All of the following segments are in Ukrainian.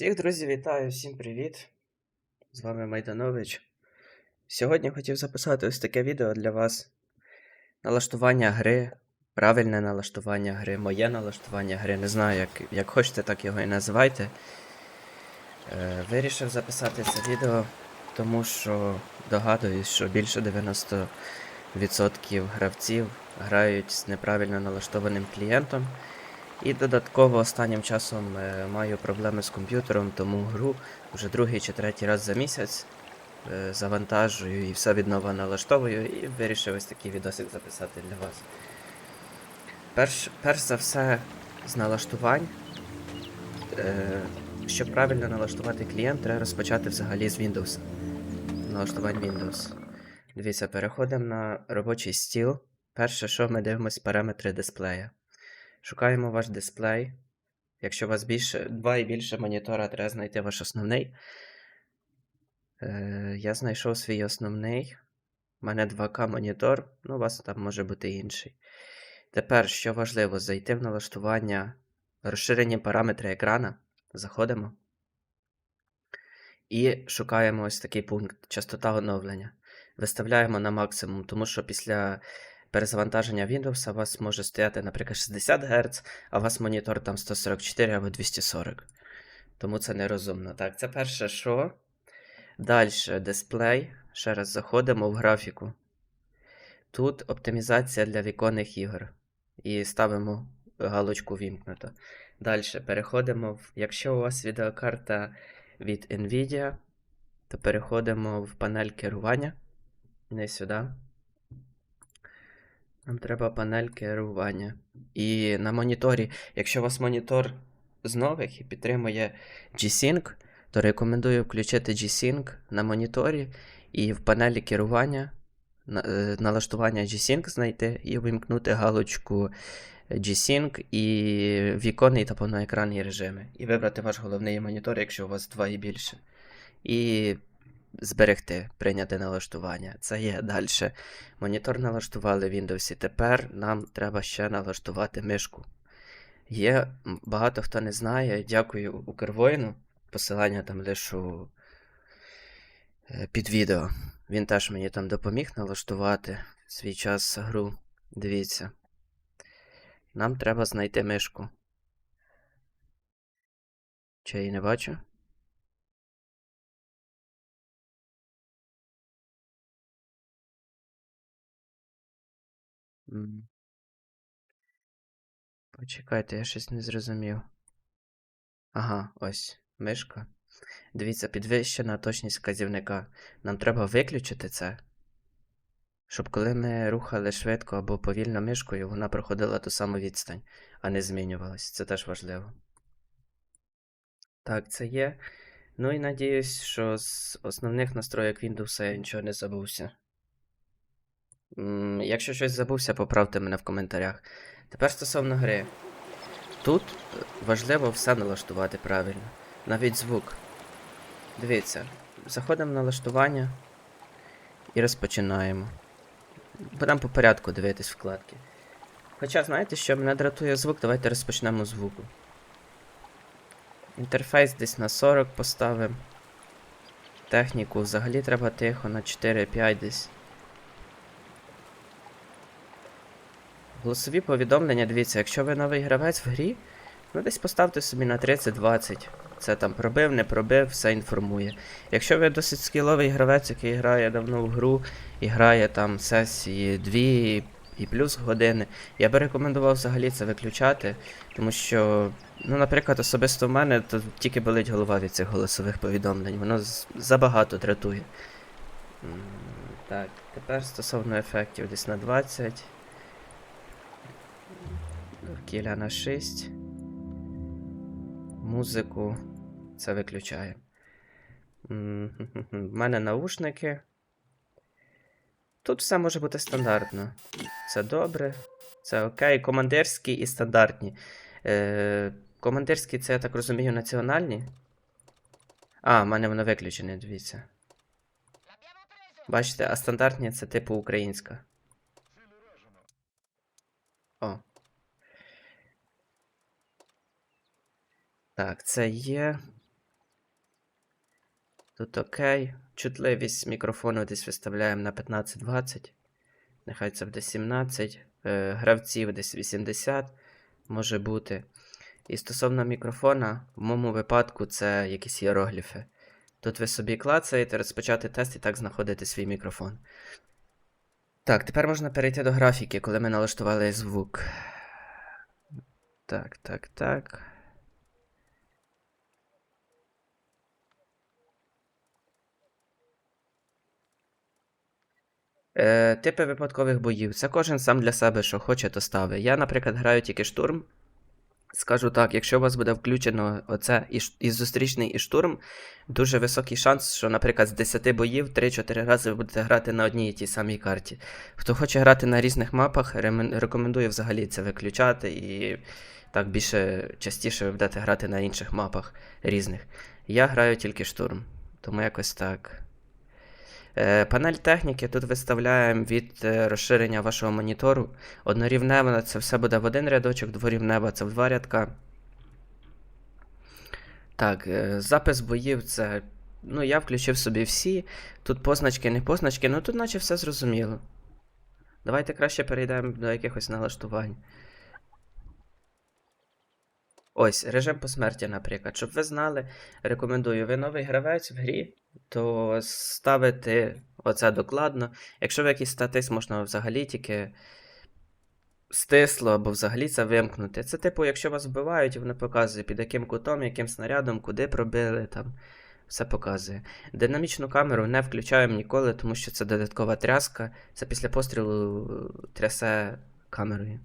Всіх друзі, вітаю, всім привіт! З вами Майданович. Сьогодні хотів записати ось таке відео для вас. Налаштування гри, правильне налаштування гри, моє налаштування гри. Не знаю, як, як хочете, так його і називайте. Е, вирішив записати це відео, тому що догадуюсь, що більше 90% гравців грають з неправильно налаштованим клієнтом. І додатково останнім часом е, маю проблеми з комп'ютером, тому гру вже другий чи третій раз за місяць е, завантажую і все відново налаштовую, і вирішив ось такий відосик записати для вас. Перш, перш за все, з налаштувань. Е, щоб правильно налаштувати клієнт, треба розпочати взагалі з Windows. Налаштувань Windows. Дивіться, переходимо на робочий стіл. Перше, що ми дивимось параметри дисплея. Шукаємо ваш дисплей. Якщо у вас більше, два і більше монітора, треба знайти ваш основний. Е, я знайшов свій основний. У мене 2К монітор, ну, у вас там може бути інший. Тепер, що важливо, зайти в налаштування розширені параметри екрана. Заходимо. І шукаємо ось такий пункт частота оновлення. Виставляємо на максимум, тому що після перезавантаження Windows у вас може стояти, наприклад, 60 Гц, а у вас монітор там 144 або 240. Тому це нерозумно. Так, це перше, що. Далі дисплей. Ще раз заходимо в графіку. Тут оптимізація для віконних ігор. І ставимо галочку вімкнуто. Далі переходимо в. Якщо у вас відеокарта від Nvidia, то переходимо в панель керування. Не сюди. Нам треба панель керування. І на моніторі, якщо у вас монітор з нових і підтримує G-Sync, то рекомендую включити G-Sync на моніторі і в панелі керування е, налаштування G-Sync знайти і вимкнути галочку G-Sync і віконний та повноекранні режими. І вибрати ваш головний монітор, якщо у вас два і більше. І зберегти, прийняти налаштування. Це є далі. Монітор налаштували в Windows. Тепер нам треба ще налаштувати мишку. Є багато хто не знає. Дякую Укрвоїну. Посилання там лишу е, під відео. Він теж мені там допоміг налаштувати свій час гру. Дивіться. Нам треба знайти мишку. Чи я її не бачу? Почекайте, я щось не зрозумів. Ага, ось мишка. Дивіться, підвищена точність вказівника. Нам треба виключити це, щоб коли ми рухали швидко або повільно мишкою, вона проходила ту саму відстань, а не змінювалась. Це теж важливо. Так, це є. Ну і надіюсь, що з основних настроїк Windows я нічого не забувся. Якщо щось забувся, поправте мене в коментарях. Тепер стосовно гри. Тут е, важливо все налаштувати правильно. Навіть звук. Дивіться, заходимо в налаштування і розпочинаємо. Будемо по порядку дивитись вкладки. Хоча, знаєте, що мене дратує звук, давайте розпочнемо звуку. Інтерфейс десь на 40 поставимо. Техніку взагалі треба тихо на 4-5 десь. Голосові повідомлення, дивіться, якщо ви новий гравець в грі, ну десь поставте собі на 30-20. Це там пробив, не пробив, все інформує. Якщо ви досить скіловий гравець, який грає давно в гру і грає там сесії 2 і плюс години, я би рекомендував взагалі це виключати, тому що, ну, наприклад, особисто в мене то тільки болить голова від цих голосових повідомлень, воно забагато дратує. Так, тепер стосовно ефектів десь на 20. Кіля на 6. Музику. Це виключаємо. М, мене наушники. Тут все може бути стандартно. Це добре. Це окей. Командирські і стандартні. Е, командирські це, я так розумію, національні. А, в мене воно виключене, дивіться. Бачите, а стандартні це типу українська. О. Так, це є. Тут окей. Чутливість мікрофону десь виставляємо на 15-20. Нехай це буде 17. Е, гравців десь 80 може бути. І стосовно мікрофона, в моєму випадку це якісь іерогліфи. Тут ви собі клацаєте, розпочати тест і так знаходите свій мікрофон. Так, тепер можна перейти до графіки, коли ми налаштували звук. Так, так, так. Е, типи випадкових боїв. Це кожен сам для себе, що хоче, то ставить. Я, наприклад, граю тільки штурм. Скажу так, якщо у вас буде включено оце і, і зустрічний і штурм, дуже високий шанс, що, наприклад, з 10 боїв 3-4 рази ви будете грати на одній і тій самій карті. Хто хоче грати на різних мапах, рекомендую взагалі це виключати і так більше частіше ви будете грати на інших мапах різних. Я граю тільки штурм, тому якось так. Е, Панель техніки тут виставляємо від е, розширення вашого монітору. Однорівнева це все буде в один рядочок, дворівнева це в два рядка. Так, е, запис боїв це. Ну, я включив собі всі. Тут позначки, не позначки, ну тут наче все зрозуміло. Давайте краще перейдемо до якихось налаштувань. Ось, режим посмерті, наприклад. Щоб ви знали, рекомендую, ви новий гравець в грі, то ставити оце докладно. Якщо ви якийсь статист, можна взагалі тільки стисло або взагалі це вимкнути. Це типу, якщо вас вбивають, воно показує під яким кутом, яким снарядом, куди пробили, там все показує. Динамічну камеру не включаємо ніколи, тому що це додаткова тряска. Це після пострілу трясе камерою.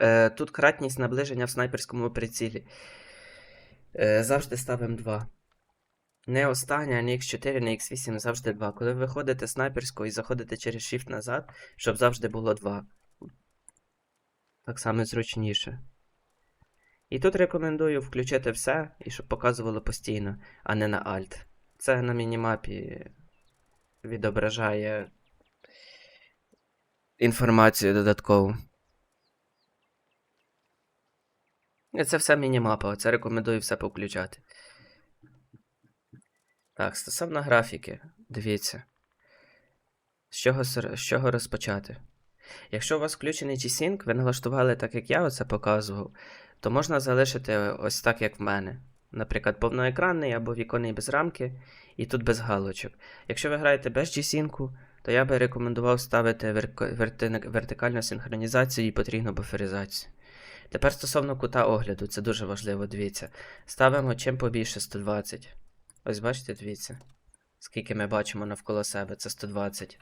Е, тут кратність наближення в снайперському прицілі. Е, завжди ставимо 2. Не остання, не X4, не X8, завжди 2. Коли ви виходите снайперською і заходите через Shift назад, щоб завжди було 2. Так само зручніше. І тут рекомендую включити все, і щоб показувало постійно, а не на Alt. Це на мінімапі відображає інформацію додаткову. І Це все мінімапа, це рекомендую все повключати. Так, стосовно графіки, дивіться. З чого, з чого розпочати? Якщо у вас включений G-Sync, ви налаштували так, як я оце показував, то можна залишити ось так, як в мене. Наприклад, повноекранний або віконний без рамки, і тут без галочок. Якщо ви граєте без G-Sync, то я би рекомендував ставити верти- вертикальну синхронізацію і потрійну буферизацію. Тепер стосовно кута огляду, це дуже важливо, дивіться. Ставимо чим побільше 120. Ось бачите, дивіться. Скільки ми бачимо навколо себе, це 120.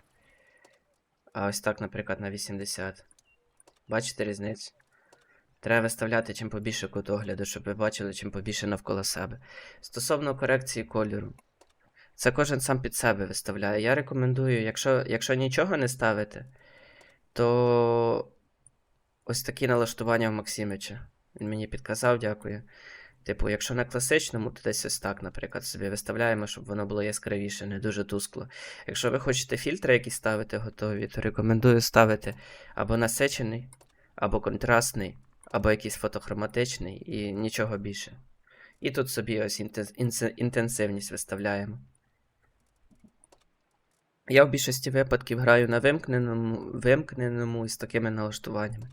А ось так, наприклад, на 80. Бачите різницю? Треба виставляти чим побільше кут огляду, щоб ви бачили чим побільше навколо себе. Стосовно корекції кольору. Це кожен сам під себе виставляє. Я рекомендую, якщо, якщо нічого не ставити, то ось такі налаштування в Максимича. Він мені підказав, дякую. Типу, якщо на класичному, то десь ось так, наприклад, собі виставляємо, щоб воно було яскравіше, не дуже тускло. Якщо ви хочете фільтри якісь ставити готові, то рекомендую ставити або насичений, або контрастний, або якийсь фотохроматичний і нічого більше. І тут собі ось інтенсивність виставляємо. Я в більшості випадків граю на вимкненому, вимкненому і з такими налаштуваннями.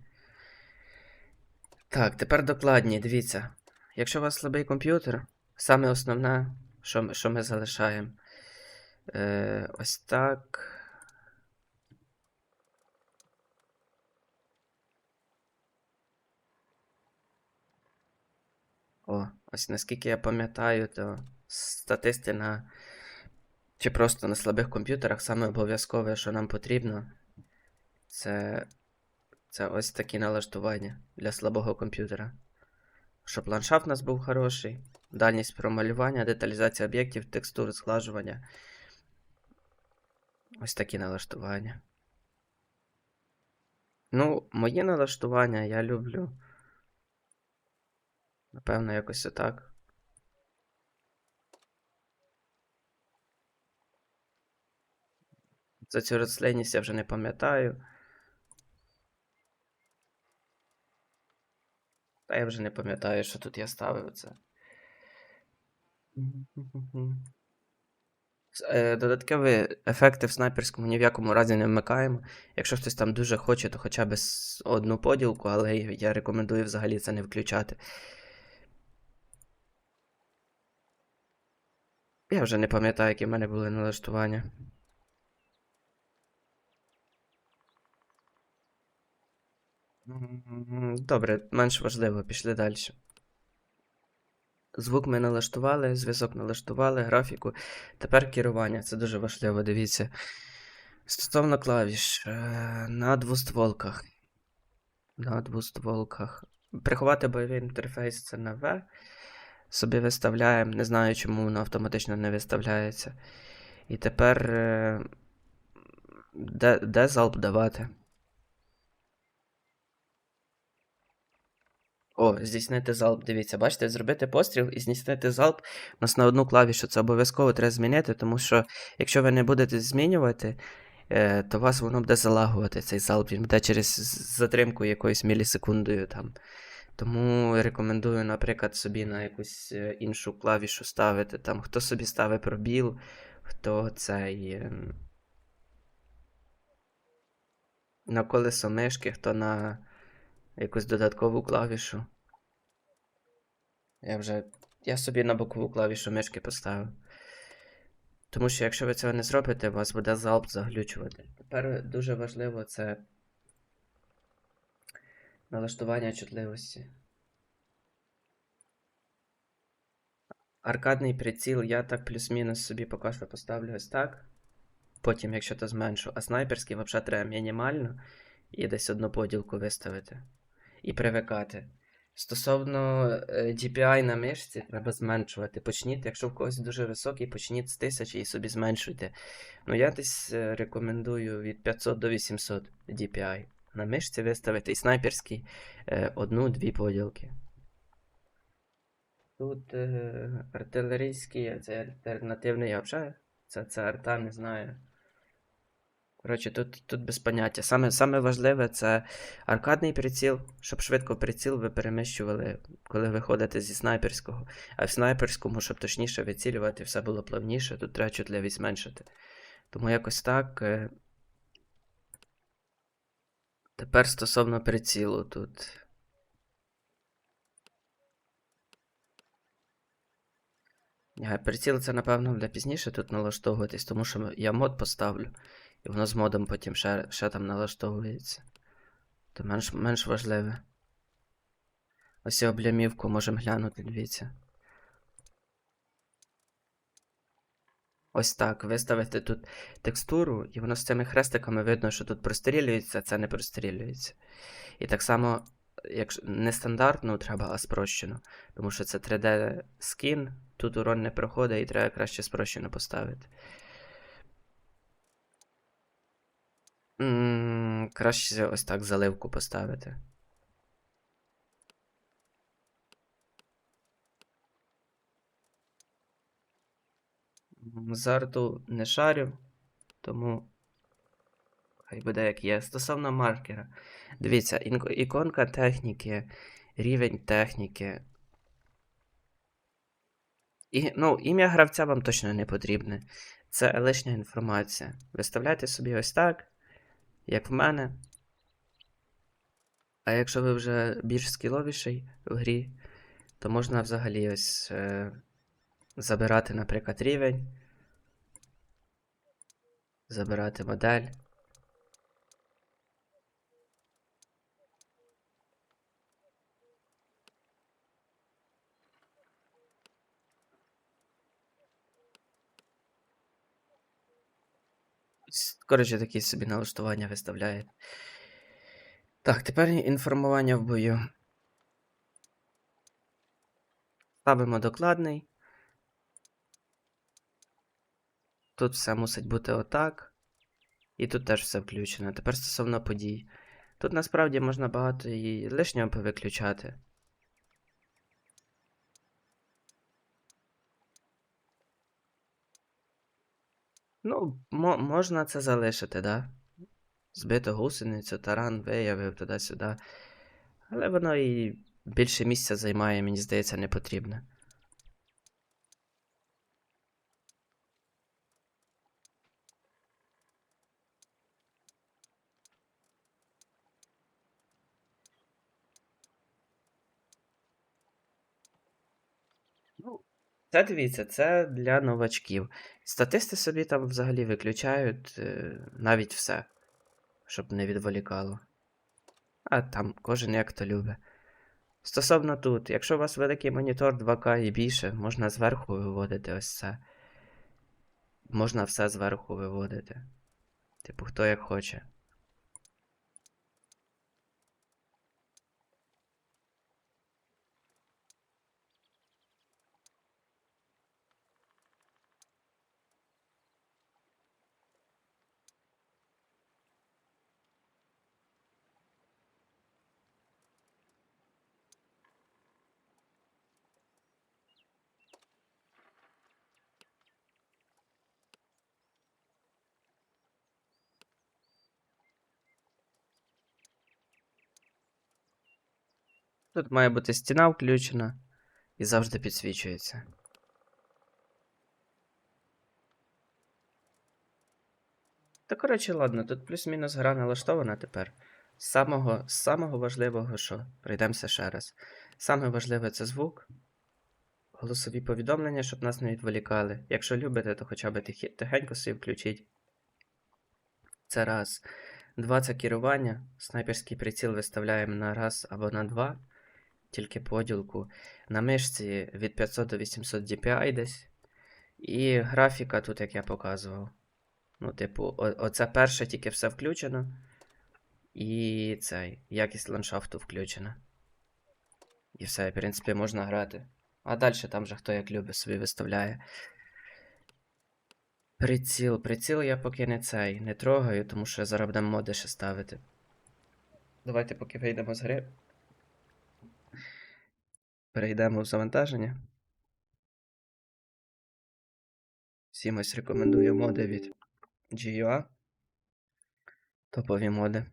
Так, тепер докладні, дивіться. Якщо у вас слабий комп'ютер, саме основне, що, ми- що ми залишаємо. Е, ось так. О, ось наскільки я пам'ятаю, то статисти на. Чи просто на слабих комп'ютерах саме обов'язкове, що нам потрібно, це, це ось такі налаштування для слабого комп'ютера. Щоб ландшафт у нас був хороший, дальність промалювання, деталізація об'єктів, текстур, зглажування. Ось такі налаштування. Ну, мої налаштування я люблю. Напевно, якось отак. За цю рослинність я вже не пам'ятаю. А я вже не пам'ятаю, що тут я ставив це. Е, Додаткові ефекти в снайперському ні в якому разі не вмикаємо. Якщо хтось там дуже хоче, то хоча б одну поділку, але я рекомендую взагалі це не включати. Я вже не пам'ятаю, які в мене були налаштування. Добре, менш важливо, пішли далі. Звук ми налаштували, зв'язок налаштували, графіку. Тепер керування, це дуже важливо, дивіться. Стосовно клавіш, е, на двостволках. На двостволках. Приховати бойовий інтерфейс це на V. Собі виставляємо. Не знаю, чому воно автоматично не виставляється. І тепер. е, Де, де залп давати? О, здійснити залп. Дивіться, бачите, зробити постріл і здійснити залп. У нас на одну клавішу це обов'язково треба змінити, тому що якщо ви не будете змінювати, е, то вас воно буде залагувати цей залп. Він буде через затримку якоюсь мілісекундою там. Тому рекомендую, наприклад, собі на якусь е, іншу клавішу ставити. Там, хто собі ставить пробіл, хто цей. ем, На колесо мишки, хто на якусь додаткову клавішу. Я вже. Я собі на бокову клавішу мишки поставив. Тому що якщо ви цього не зробите, вас буде залп заглючувати. Тепер дуже важливо це налаштування чутливості. Аркадний приціл я так плюс-мінус собі поки що поставлю ось так. Потім, якщо то зменшу, а снайперський взагалі треба мінімально і десь одну поділку виставити. І привикати. Стосовно е, DPI на мишці, треба зменшувати. Почніть, якщо в когось дуже високий, почніть з 1000 і собі зменшуйте. Ну, я десь е, рекомендую від 500 до 800 DPI на мишці виставити і снайперський е, одну-дві поділки. Тут е, артилерійський, це альтернативний, я взагалі. Це, це арта, не знаю. Коротше, тут, тут без поняття. Саме, саме важливе це аркадний приціл, щоб швидко приціл ви переміщували, коли виходите зі снайперського. А в снайперському, щоб точніше вицілювати, все було плавніше, тут треба чутливість зменшити. Тому якось так. е. Тепер стосовно прицілу тут. Е, Приціл це, напевно, буде пізніше тут налаштовуватись, тому що я мод поставлю, і воно з модом потім ще, ще там налаштовується. То менш, менш важливе. Ось і облямівку можемо глянути, дивіться. Ось так. Виставити тут текстуру, і воно з цими хрестиками видно, що тут прострілюється, а це не прострілюється. І так само, якщо не стандартну треба, а спрощену. Тому що це 3D скін, тут урон не проходить і треба краще спрощену поставити. Краще ось так заливку поставити. М, З арту не шарю, тому хай буде як є. Стосовно маркера. Дивіться, іконка техніки, рівень техніки. І, ну, ім'я гравця вам точно не потрібне. Це лишня інформація. Виставляйте собі ось так, як в мене. А якщо ви вже більш скіловіший в грі, то можна взагалі ось е, забирати, наприклад, рівень. Забирати модель. Коротше, такі собі налаштування виставляє. Так, тепер інформування в бою. Ставимо докладний. Тут все мусить бути отак. І тут теж все включено. Тепер стосовно подій. Тут насправді можна багато і лишнього повиключати. Ну, мо- можна це залишити, да? Збито гусеницю, таран виявив туди-сюди. Але воно і більше місця займає, мені здається, не потрібно. Це дивіться, це для новачків. Статисти собі там взагалі виключають е, навіть все, щоб не відволікало. А там кожен як то любить. Стосовно тут, якщо у вас великий монітор 2К і більше, можна зверху виводити ось це. Можна все зверху виводити. Типу, хто як хоче. Тут має бути стіна включена і завжди підсвічується. Та коротше, ладно, тут плюс-мінус гра налаштована тепер. Самого, самого важливого, що пройдемося ще раз. Саме важливе це звук, голосові повідомлення, щоб нас не відволікали. Якщо любите, то хоча б тихенько собі включіть. Це раз. Два це керування. Снайперський приціл виставляємо на раз або на два. Тільки поділку. На мишці від 500 до 800 DPI десь. І графіка тут, як я показував. Ну, типу, оце перше тільки все включено. І цей, якість ландшафту включена. І все, в принципі, можна грати. А далі там вже хто як любить собі виставляє. Приціл. Приціл я поки не цей не трогаю, тому що зараз будемо моди ще ставити. Давайте поки вийдемо з гри. Перейдемо в завантаження. Всім ось рекомендую моди від GUA. Топові моди.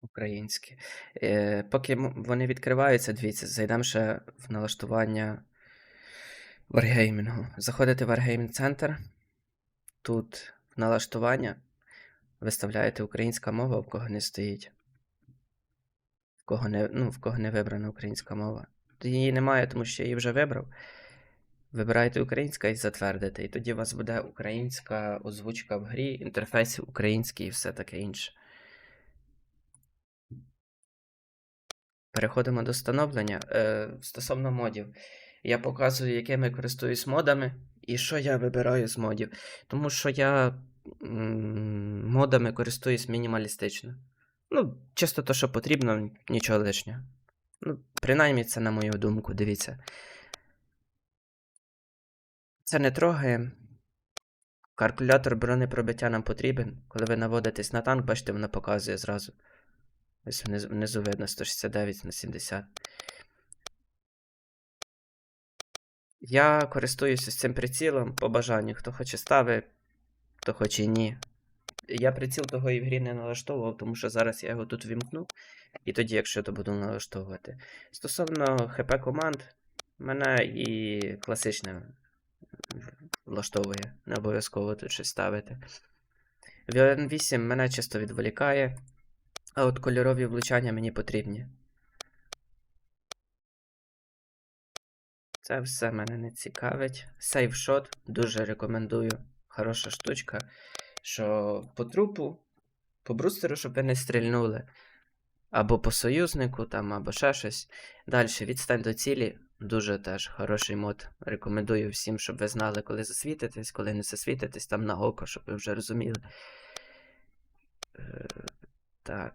Українські. Е, поки вони відкриваються, дивіться, зайдемо ще в налаштування Wargaming. Заходите в Wargaming Center. Тут в налаштування виставляєте українська мова, в кого не стоїть. Кого не, ну, в кого не вибрана українська мова. Її немає, тому що її вже вибрав. Вибираєте українська і затвердите. І тоді у вас буде українська озвучка в грі, інтерфейс український і все таке інше. Переходимо до встановлення. Е, стосовно модів. Я показую, якими користуюсь модами, і що я вибираю з модів. Тому що я м, модами користуюсь мінімалістично. Ну, чисто то, що потрібно, нічого лишнього. Ну, принаймні, це на мою думку, дивіться. Це не трогає. Калькулятор бронепробиття нам потрібен. Коли ви наводитесь на танк, бачите, воно показує зразу. Ось внизу, внизу видно 169 на 70. Я користуюся цим прицілом по бажанню. Хто хоче ставить, хто хоче ні. Я приціл того і в грі не налаштовував, тому що зараз я його тут вімкну. І тоді, якщо то буду налаштовувати. Стосовно ХП команд, мене і класичне влаштовує. Не обов'язково тут щось ставити. VN 8 мене чисто відволікає, а от кольорові влучання мені потрібні. Це все мене не цікавить. Сейфшот дуже рекомендую. Хороша штучка. Що по трупу, по брустеру, щоб ви не стрільнули. Або по союзнику, там, або ще щось. Далі, відстань до цілі. Дуже теж хороший мод. Рекомендую всім, щоб ви знали, коли засвітитесь, коли не засвітитесь, там на око, щоб ви вже розуміли. Е, так.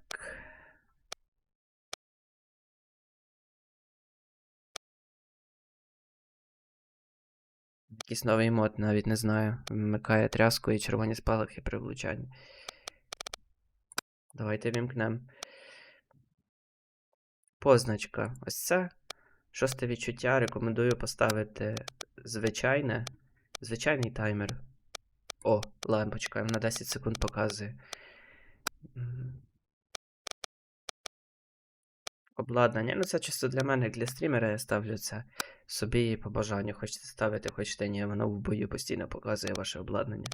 Якийсь новий мод, навіть не знаю. Вмикає тряску і червоні спалахи при влучанні. Давайте вімкнемо. Позначка. Ось це. Шосте відчуття. Рекомендую поставити звичайне. Звичайний таймер. О, лампочка. На 10 секунд показує. Обладнання. Ну, це чисто для мене, для стрімера я ставлю це собі по бажанню. Хочете ставити, хочете ні, воно в бою постійно показує ваше обладнання.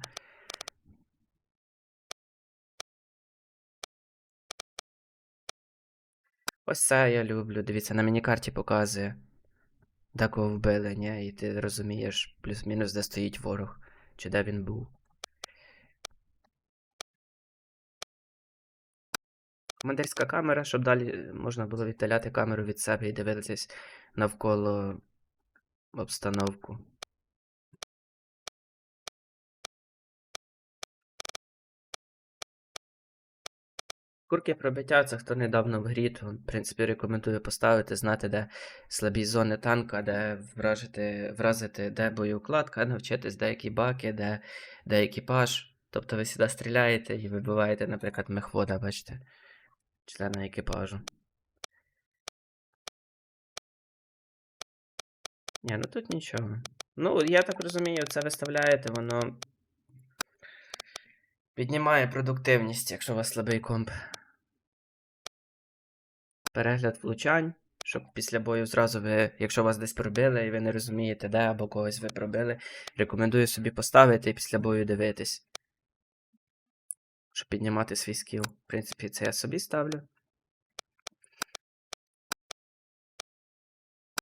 Ось це я люблю. Дивіться, на міні-карті показує. Де кого вбили, ні? І ти розумієш плюс-мінус, де стоїть ворог, чи де він був. Командирська камера, щоб далі можна було віддаляти камеру від себе і дивитись навколо обстановку. Курки пробиття це хто недавно в грі, то, в принципі, рекомендую поставити, знати, де слабі зони танка, де вражити, вразити, де боєукладка, навчитись деякі баки, де, де екіпаж. Тобто ви сюди стріляєте і вибиваєте, наприклад, мехвода, бачите, члена екіпажу. Ні, ну тут нічого. Ну, я так розумію, це виставляєте, воно піднімає продуктивність, якщо у вас слабий комп. Перегляд влучань, щоб після бою зразу ви, якщо вас десь пробили і ви не розумієте, де або когось ви пробили, рекомендую собі поставити і після бою дивитись. Щоб піднімати свій скіл. В принципі, це я собі ставлю.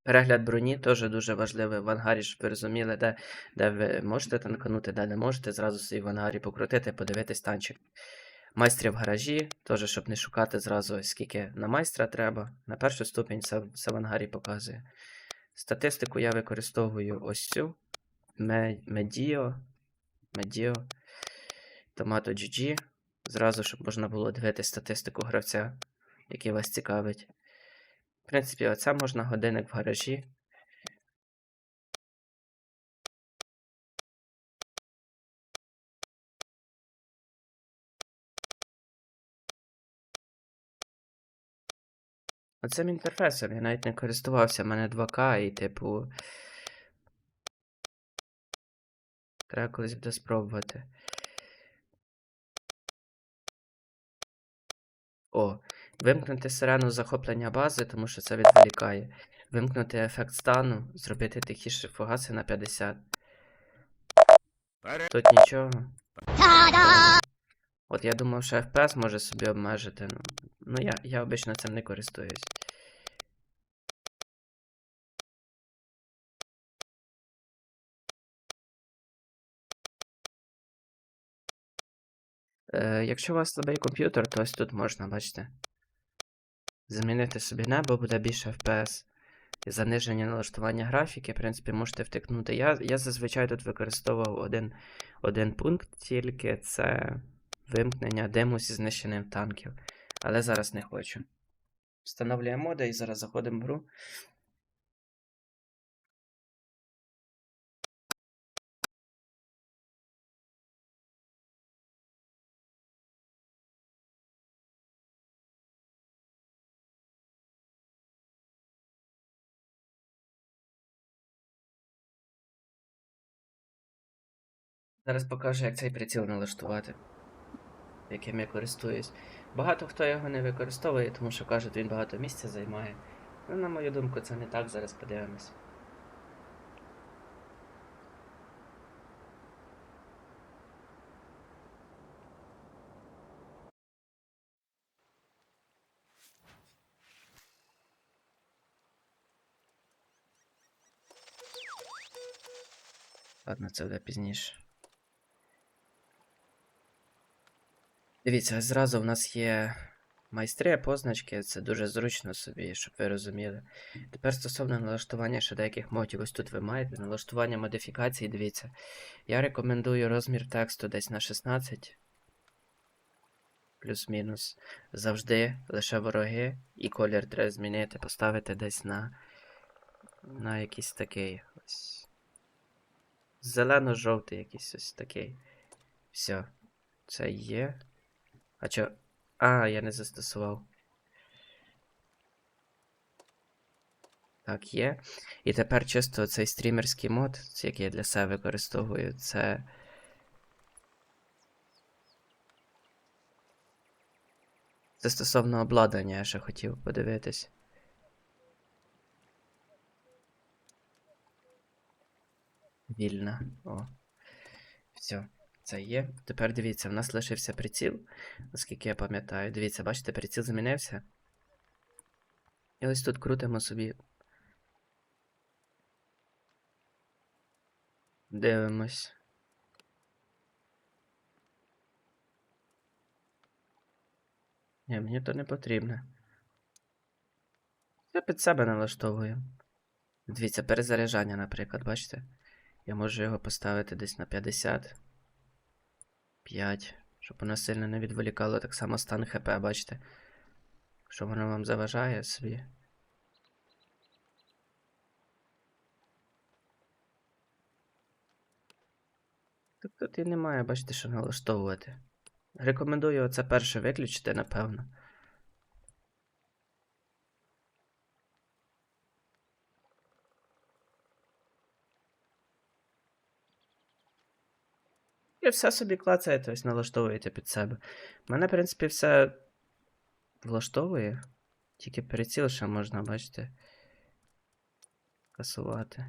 Перегляд броні теж дуже важливий в ангарі, щоб ви розуміли, де, де ви можете танканути, де не можете. Зразу собі в ангарі покрутити, подивитись танчик. Майстрів в гаражі, теж, щоб не шукати зразу, скільки на майстра треба. На першу ступінь це, це в ангарі показує. Статистику я використовую ось цю. Ме- Медіо. Медіо. Томато GG. Зразу, щоб можна було дивитися статистику гравця, який вас цікавить. В принципі, оце можна годинник в гаражі. Оцим інтерфейсом я навіть не користувався, в мене 2К і, типу. Треба колись буде спробувати. О, вимкнути сирену захоплення бази, тому що це відволікає. Вимкнути ефект стану, зробити тихіше фугаси на 50. Тут нічого. От я думав, що FPS може собі обмежити. Ну, ну я, я обично цим не користуюсь. Е, якщо у вас слабий комп'ютер, то ось тут можна, бачите. Замінити собі небо, буде більше FPS. І заниження налаштування графіки, в принципі, можете втикнути. Я, я зазвичай тут використовував один, один пункт, тільки це вимкнення диму зі знищенням танків. Але зараз не хочу. Встановлюємо моди і зараз заходимо в гру. Зараз покажу, як цей приціл налаштувати, яким я користуюсь. Багато хто його не використовує, тому що кажуть, він багато місця займає. Ну, на мою думку, це не так, зараз подивимось. Ладно, це буде пізніше. Дивіться, зразу в нас є майстри, позначки, це дуже зручно собі, щоб ви розуміли. Тепер стосовно налаштування ще деяких модів, ось тут ви маєте налаштування модифікацій, дивіться. Я рекомендую розмір тексту десь на 16. Плюс-мінус. Завжди лише вороги. І колір треба змінити, поставити десь на. На якийсь такий ось. Зелено-жовтий якийсь ось такий. Все. Це є. А чо? А, я не застосував. Так, є. І тепер чисто цей стрімерський мод, який я для себе використовую, це. Це стосовно обладнання, я ще хотів подивитись. Вільно. О. Все це є. Тепер дивіться, в нас лишився приціл, наскільки я пам'ятаю. Дивіться, бачите, приціл змінився. І ось тут крутимо собі. Дивимось. Ні, мені то не потрібно. Я під себе налаштовую. Дивіться, перезаряджання, наприклад, бачите? Я можу його поставити десь на 50. 5. Щоб вона сильно не відволікало так само стан ХП, бачите? Якщо воно вам заважає собі. Так тут і немає, бачите, що налаштовувати. Рекомендую оце перше виключити, напевно. І все собі клацаєте, ось налаштовуєте під себе. Мене, в принципі, все влаштовує. Тільки приціл ще можна, бачите, касувати.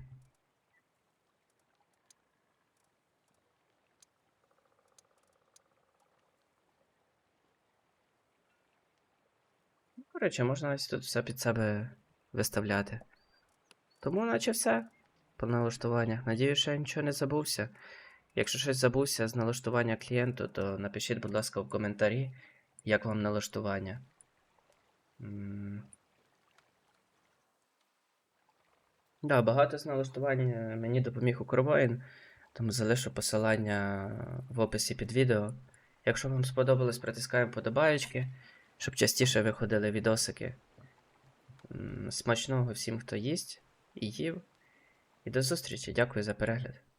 Ну, Коротше, можна ось тут все під себе виставляти. Тому, наче все по налаштуваннях. Надію, що я нічого не забувся. Якщо щось забувся з налаштування клієнту, то напишіть, будь ласка, в коментарі, як вам налаштування. М. Да, багато з налаштувань е, мені допоміг Укрвоїн, тому залишу посилання в описі під відео. Якщо вам сподобалось, притискаємо подобаєчки, щоб частіше виходили відосики. Смачного всім, хто їсть і їв. І до зустрічі. Дякую за перегляд.